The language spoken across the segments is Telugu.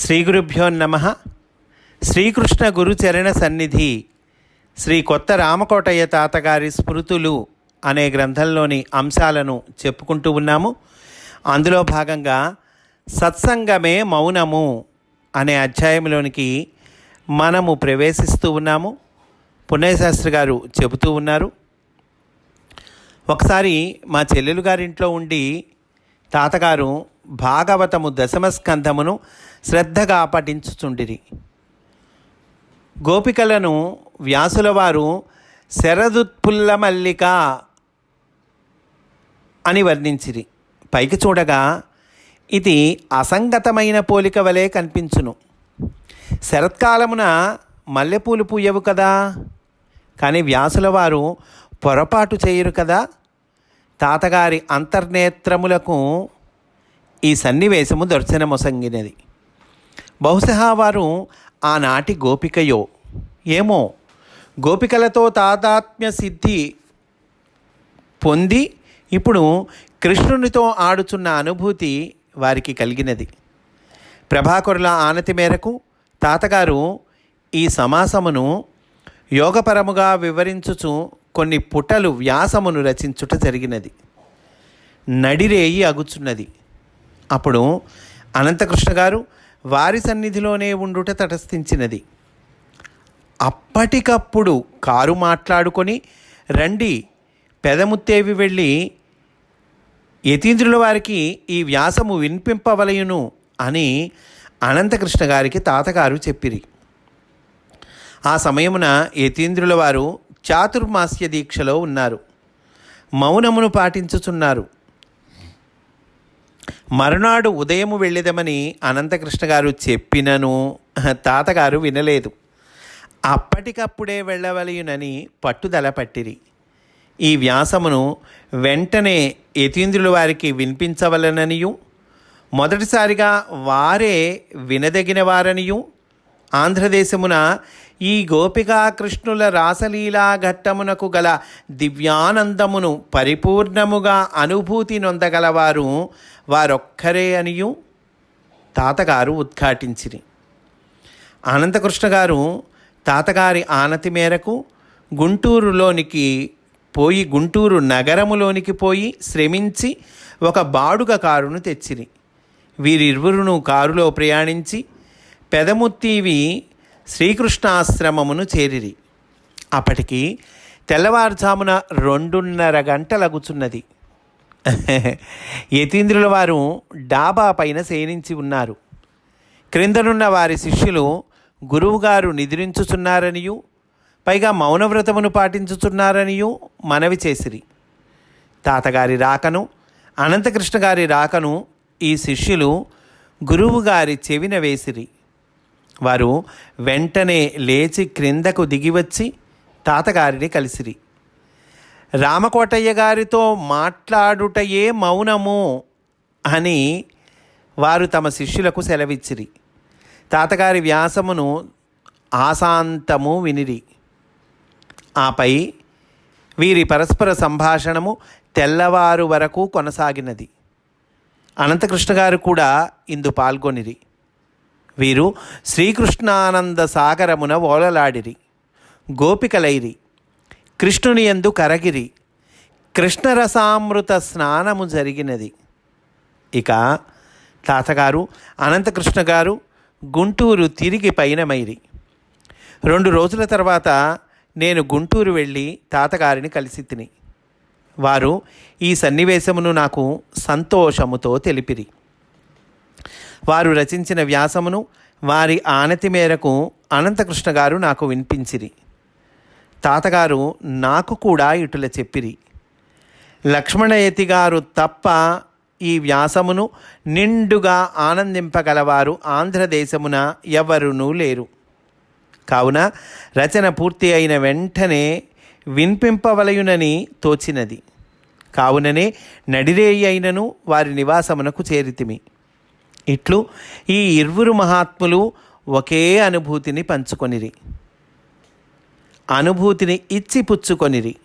శ్రీ గురుభ్యో నమ. శ్రీకృష్ణ గురుచరణ సన్నిధి శ్రీ కొత్త రామకోటయ్య తాతగారి స్మృతులు అనే గ్రంథంలోని అంశాలను చెప్పుకుంటూ ఉన్నాము. అందులో భాగంగా సత్సంగమే మౌనము అనే అధ్యాయంలోనికి మనము ప్రవేశిస్తూ ఉన్నాము. పుణ్యశాస్త్రి గారు చెబుతూ ఉన్నారు. ఒకసారి మా చెల్లెలు గారింట్లో ఉండి తాతగారు భాగవతము దశమ స్కంధమును శ్రద్ధగా పఠించుచుండిరి. గోపికలను వ్యాసులవారు శరదుత్పుల్ల మల్లిక అని వర్ణించిరి. పైకి చూడగా ఇది అసంగతమైన పోలిక వలె కనిపించును. శరత్కాలమున మల్లెపూలు పూయవు కదా? కానీ వ్యాసుల వారు పొరపాటు చేయరు కదా? తాతగారి అంతర్నేత్రములకు ఈ సన్నివేశము దర్శనమొసంగినది బహుశా వారు ఆనాటి గోపికయో ఏమో గోపికలతో తాదాత్మ్య సిద్ధి పొంది ఇప్పుడు కృష్ణునితో ఆడుచున్న అనుభూతి వారికి కలిగినది. ప్రభాకరుల ఆనతి మేరకు తాతగారు ఈ సమాసమును యోగపరముగా వివరించుచు కొన్ని పుటలు వ్యాసమును రచించుట జరిగినది. నడిరేయి అగుచున్నది. అప్పుడు అనంతకృష్ణ గారు వారి సన్నిధిలోనే ఉండుట తటస్థించినది. అప్పటికప్పుడు కారు మాట్లాడుకొని రండి పెదముత్తేవి వెళ్ళి యతీంద్రుల వారికి ఈ వ్యాసము వినిపింపవలయును అని అనంతకృష్ణ గారికి తాతగారు చెప్పిరి. ఆ సమయమున యతీంద్రుల వారు చాతుర్మాస్య దీక్షలో ఉన్నారు. మౌనమును పాటించుచున్నారు. మరునాడు ఉదయము వెళ్ళేదమని అనంతకృష్ణ గారు చెప్పినను తాతగారు వినలేదు. అప్పటికప్పుడే వెళ్ళవలయునని పట్టుదల పట్టిరి. ఈ వ్యాసమును వెంటనే యతీంద్రుల వారికి వినిపించవలననియు మొదటిసారిగా వారే వినదగిన వారనియు ఆంధ్రదేశమున ఈ గోపికా కృష్ణుల రాసలీలా ఘట్టమునకు గల దివ్యానందమును పరిపూర్ణముగా అనుభూతి నొందగలవారు వారొక్కరే అనియు తాతగారు ఉద్ఘాటించిరి. అనంతకృష్ణ గారు తాతగారి ఆనతి మేరకు గుంటూరులోనికి పోయి గుంటూరు నగరములోనికి పోయి శ్రమించి ఒక బాడుగ కారును తెచ్చిరి. వీరిరువురును కారులో ప్రయాణించి పెదముత్తివి శ్రీకృష్ణాశ్రమమును చేరిరి. అప్పటికి తెల్లవారుజామున రెండున్నర గంటలగుచున్నది. యతీంద్రుల వారు డాబా పైన శయనించి ఉన్నారు. క్రిందనున్న వారి శిష్యులు గురువుగారు నిద్రించుచున్నారనియు పైగా మౌనవ్రతమును పాటించుచున్నారనియు మనవి చేసిరి. తాతగారి రాకను అనంతకృష్ణ గారి రాకను ఈ శిష్యులు గురువుగారి చెవిన వేసిరి. వారు వెంటనే లేచి క్రిందకు దిగివచ్చి తాతగారిని కలిసిరి. రామకోటయ్య గారితో మాట్లాడుటయే మౌనము అని వారు తమ శిష్యులకు సెలవిచ్చిరి. తాతగారి వ్యాసమును ఆశాంతము వినిరి. ఆపై వీరి పరస్పర సంభాషణము తెల్లవారు వరకు కొనసాగినది. అనంతకృష్ణ గారు కూడా ఇందు పాల్గొనిరి. వీరు శ్రీకృష్ణానంద సాగరమున ఓలలాడిరి గోపికలైరి కృష్ణుని ఎందు కరగిరి కృష్ణరసామృత స్నానము జరిగినది. ఇక తాతగారు అనంతకృష్ణ గారు గుంటూరు తిరిగి పైనమైరి రెండు రోజుల తర్వాత నేను గుంటూరు వెళ్ళి తాతగారిని కలిసి తిని. వారు ఈ సన్నివేశమును నాకు సంతోషముతో తెలిపిరి. వారు రచించిన వ్యాసమును వారి ఆనతి మేరకు అనంతకృష్ణ గారు నాకు వినిపించిరి. తాతగారు నాకు కూడా ఇటుల చెప్పిరి. లక్ష్మణయతి గారు తప్ప ఈ వ్యాసమును నిండుగా ఆనందింపగలవారు ఆంధ్రదేశమున ఎవరునూ లేరు. కావున రచన పూర్తి అయిన వెంటనే వినిపింపవలయునని తోచినది. కావుననే నడిరేయి అయినను వారి నివాసమునకు చేరితిమి. ఇట్లు ఈ ఇరువురు మహాత్ములు ఒకే అనుభూతిని పంచుకొనిరి. అనుభూతిని ఇచ్చి పుచ్చుకొనిరి.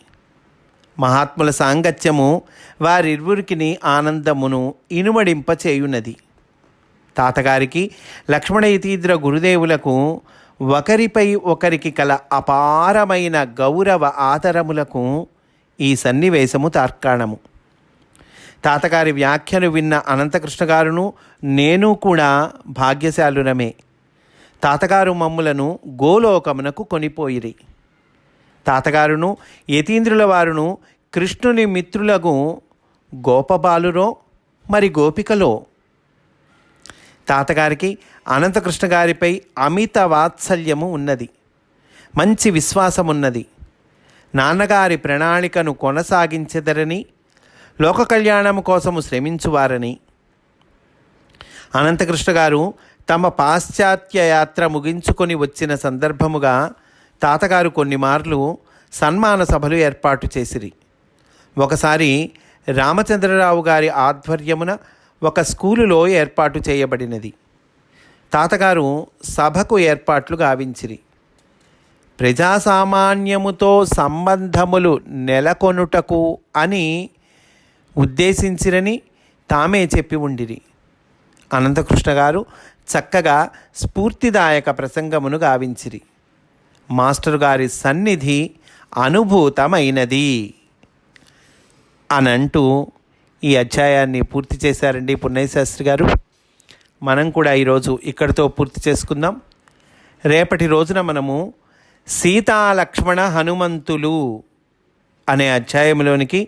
మహాత్ముల సాంగత్యము వారిరువురికి ఆనందమును ఇనుమడింపచేయునది. తాతగారికి లక్ష్మణయతీంద్ర గురుదేవులకు ఒకరిపై ఒకరికి కల అపారమైన గౌరవ ఆదరములకు ఈ సన్నివేశము తార్కాణము. తాతగారి వ్యాఖ్యను విన్న అనంతకృష్ణ గారును నేను కూడా భాగ్యశాలురమే. తాతగారు మమ్ములను గోలోకమునకు కొనిపోయిరి. తాతగారును యతీంద్రుల వారును కృష్ణుని మిత్రులకు గోపబాలురో మరి గోపికలో? తాతగారికి అనంతకృష్ణ గారిపై అమిత వాత్సల్యము ఉన్నది. మంచి విశ్వాసమున్నది. నాన్నగారి ప్రణాళికను కొనసాగించెదరని లోక కళ్యాణము కోసము శ్రమించువారని. అనంతకృష్ణ గారు తమ పాశ్చాత్య యాత్ర ముగించుకొని వచ్చిన సందర్భముగా తాతగారు కొన్ని మార్లు సన్మాన సభలు ఏర్పాటు చేసిరి. ఒకసారి రామచంద్రరావు గారి ఆధ్వర్యమున ఒక స్కూలులో ఏర్పాటు చేయబడినది. తాతగారు సభకు ఏర్పాట్లు గావించిరి. ప్రజాసామాన్యముతో సంబంధములు నెలకొనుటకు అని ఉద్దేశించిరని తామే చెప్పి ఉండిరి. అనంతకృష్ణ గారు చక్కగా స్ఫూర్తిదాయక ప్రసంగమును గావించిరి. మాస్టర్ గారి సన్నిధి అనుభూతమైనది. అనంటూ ఈ అధ్యాయాన్ని పూర్తి చేశారండి పున్నయశాస్త్రి గారు. మనం కూడా ఈరోజు ఇక్కడితో పూర్తి చేసుకుందాం. రేపటి రోజున మనము సీతా లక్ష్మణ హనుమంతులు అనే అధ్యాయంలోనికి